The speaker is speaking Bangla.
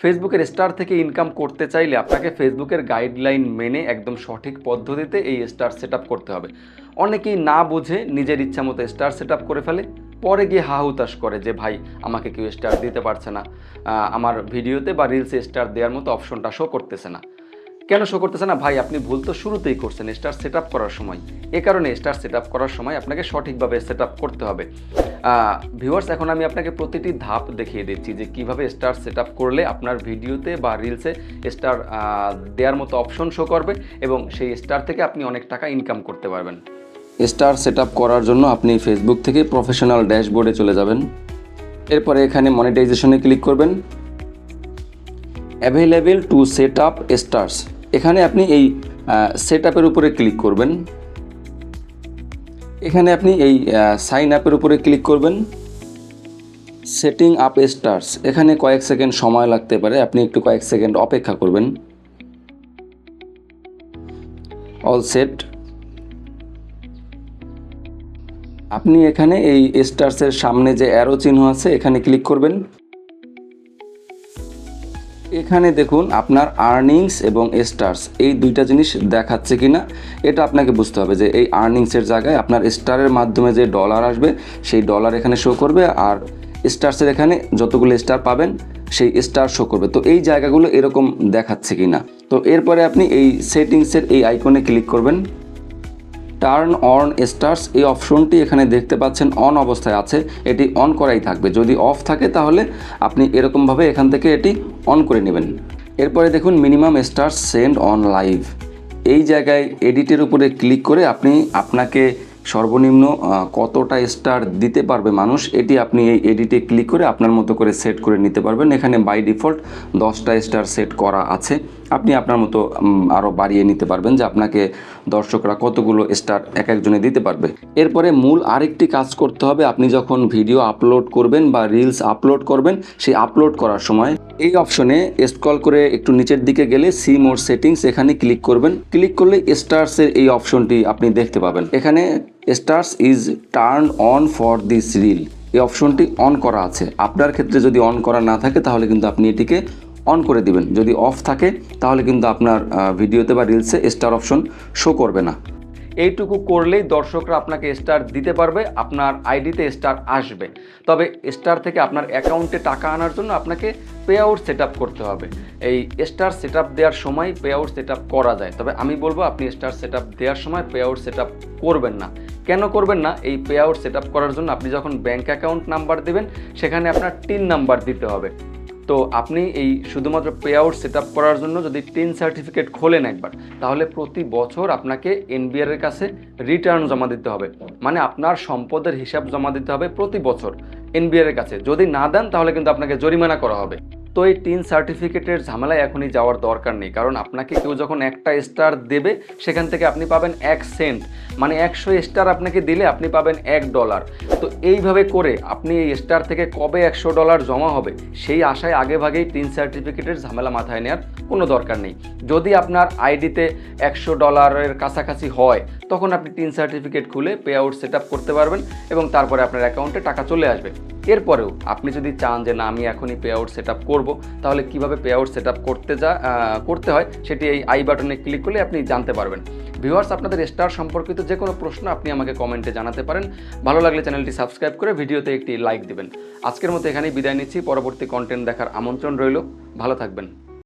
ফেসবুকের স্টার থেকে ইনকাম করতে চাইলে আপনাকে ফেসবুকের গাইডলাইন মেনে একদম সঠিক পদ্ধতিতে এই স্টার সেট করতে হবে। অনেকেই না বুঝে নিজের ইচ্ছা মতো স্টার সেট করে ফেলে, পরে গিয়ে হাহুতাশ করে যে, ভাই, আমাকে কেউ স্টার দিতে পারছে না। আমার ভিডিওতে বা রিলসে স্টার দেওয়ার মতো অপশনটা শো করতেছে না। কেন শো করতেছে না? ভাই, আপনি ভুল তো শুরুতেই করছেন স্টার সেট করার সময়। এ কারণে স্টার সেট করার সময় আপনাকে সঠিকভাবে সেট করতে হবে। ভিউয়ার্স এখন আমি আপনাকে প্রতিটি ধাপ দেখিয়ে দিচ্ছি যে কীভাবে স্টার সেট করলে আপনার ভিডিওতে বা রিলসে স্টার দেওয়ার মতো অপশন শো করবে এবং সেই স্টার থেকে আপনি অনেক টাকা ইনকাম করতে পারবেন। স্টার সেট করার জন্য আপনি ফেসবুক থেকে প্রফেশনাল ড্যাশবোর্ডে চলে যাবেন। এরপরে এখানে মনিটাইজেশনে ক্লিক করবেন। Available to set up stars এখানে আপনি এই সেট আপের উপরে ক্লিক করবেন। এখানে আপনি এই সাইন আপের উপরে ক্লিক করবেন। সেটিং আপ স্টার্স এখানে কয়েক সেকেন্ড সময় লাগতে পারে, আপনি একটু কয়েক সেকেন্ড অপেক্ষা করবেন। অল সেট আপনি এখানে এই স্টার্সের সামনে যে অ্যারো চিহ্ন আছে, এখানে ক্লিক করবেন। এখানে দেখুন আপনার আর্নিংস এবং স্টার্স এই দুইটা জিনিস দেখাচ্ছে কিনা, এটা আপনাকে বুঝতে হবে যে এই আর্নিংসের জায়গায় আপনার স্টারের মাধ্যমে যে ডলার আসবে, সেই ডলার এখানে শো করবে আর স্টার্সের এখানে যতগুলো স্টার পাবেন, সেই স্টার শো করবে। তো এই জায়গাগুলো এরকম দেখাচ্ছে কিনা। তো এরপরে আপনি এই সেটিংসের এই আইকনে ক্লিক করবেন। টার্ন অন স্টার্স এই অপশনটি এখানে দেখতে পাচ্ছেন অন অবস্থায় আছে, এটি অন করাই থাকবে। যদি অফ থাকে, তাহলে আপনি এরকমভাবে এখান থেকে এটি অন করে নেবেন। এরপরে দেখুন minimum stars send on live এই জায়গায় এডিটের উপরে ক্লিক করে আপনি আপনাকে সর্বনিম্ন কতটা স্টার দিতে পারবে মানুষ, এটি আপনি এই এডিটে ক্লিক করে আপনার মতো করে সেট করে নিতে পারবেন। এখানে বাই ডিফল্ট দশটা স্টার সেট করা আছে। আপনি আপনার মতো আরও বাড়িয়ে নিতে পারবেন যে আপনাকে দর্শকরা কতগুলো স্টার এক একজনে দিতে পারবে। এরপরে মূল আরেকটি কাজ করতে হবে। আপনি যখন ভিডিও আপলোড করবেন বা রিলস আপলোড করবেন, সেই আপলোড করার সময় এই অপশনে স্ক্রল করে একটু নিচের দিকে গেলে সি মোর সেটিংস এখানে ক্লিক করবেন। ক্লিক করলে স্টার্সের এই অপশনটি আপনি দেখতে পাবেন। এখানে stars is turn on for this reel এই অপশনটি অন করা আছে। আপনার ক্ষেত্রে যদি অন করা না থাকে, তাহলে কিন্তু আপনি এটিকে অন করে দিবেন। যদি অফ থাকে, তাহলে কিন্তু আপনার ভিডিওতে বা রিলসে স্টার অপশন শো করবে না। এইটুকু করলেই দর্শকরা আপনাকে স্টার দিতে পারবে, আপনার আইডিতে স্টার আসবে। তবে স্টার থেকে আপনার অ্যাকাউন্টে টাকা আনার জন্য আপনাকে পে আউট সেট করতে হবে। এই স্টার সেট দেওয়ার সময় পে আউট সেট করা যায়। তবে আমি বলব, আপনি স্টার সেট দেওয়ার সময় পে আউট সেট করবেন না। কেন করবেন না? এই পে আউট সেট করার জন্য আপনি যখন ব্যাঙ্ক অ্যাকাউন্ট নাম্বার দেবেন, সেখানে আপনার টিন নাম্বার দিতে হবে। তো আপনি এই শুধুমাত্র পে আউট সেট করার জন্য যদি টিন সার্টিফিকেট খোলেন একবার, তাহলে প্রতি বছর আপনাকে এনবিআর এর কাছে রিটার্ন জমা দিতে হবে। মানে আপনার সম্পদের হিসাব জমা দিতে হবে প্রতি বছর এনবিআর এর কাছে। যদি না দেন, তাহলে কিন্তু আপনাকে জরিমানা করা হবে। তো এই টিন সার্টিফিকেটের ঝামেলায় এখনই যাওয়ার দরকার নেই। কারণ আপনাকে কেউ যখন একটা স্টার দেবে, সেখান থেকে আপনি পাবেন এক সেন্ট মানে একশো স্টার আপনাকে দিলে আপনি পাবেন এক ডলার তো এইভাবে করে আপনি এই স্টার থেকে কবে একশো ডলার জমা হবে, সেই আশায় আগে ভাগেই টিন সার্টিফিকেটের ঝামেলা মাথায় নেওয়ার কোনো দরকার নেই। যদি আপনার আইডিতে একশো ডলারের কাছাকাছি হয়, তখন আপনি টিন সার্টিফিকেট খুলে পে আউট সেট করতে পারবেন এবং তারপরে আপনার অ্যাকাউন্টে টাকা চলে আসবে। এরপরেও আপনি যদি চান যে না, আমি এখনই পে আউট সেট করব, তাহলে কীভাবে পে আউট সেট করতে যা করতে হয় সেটি এই আই বাটনে ক্লিক করলে আপনি জানতে পারবেন। ভিউয়ার্স আপনাদের স্টার সম্পর্কিত যে কোনো প্রশ্ন আপনি আমাকে কমেন্টে জানাতে পারেন। ভালো লাগলে চ্যানেলটি সাবস্ক্রাইব করে ভিডিওতে একটি লাইক দেবেন। আজকের মতো এখানেই বিদায় নিচ্ছি। পরবর্তী কন্টেন্ট দেখার আমন্ত্রণ রইল। ভালো থাকবেন।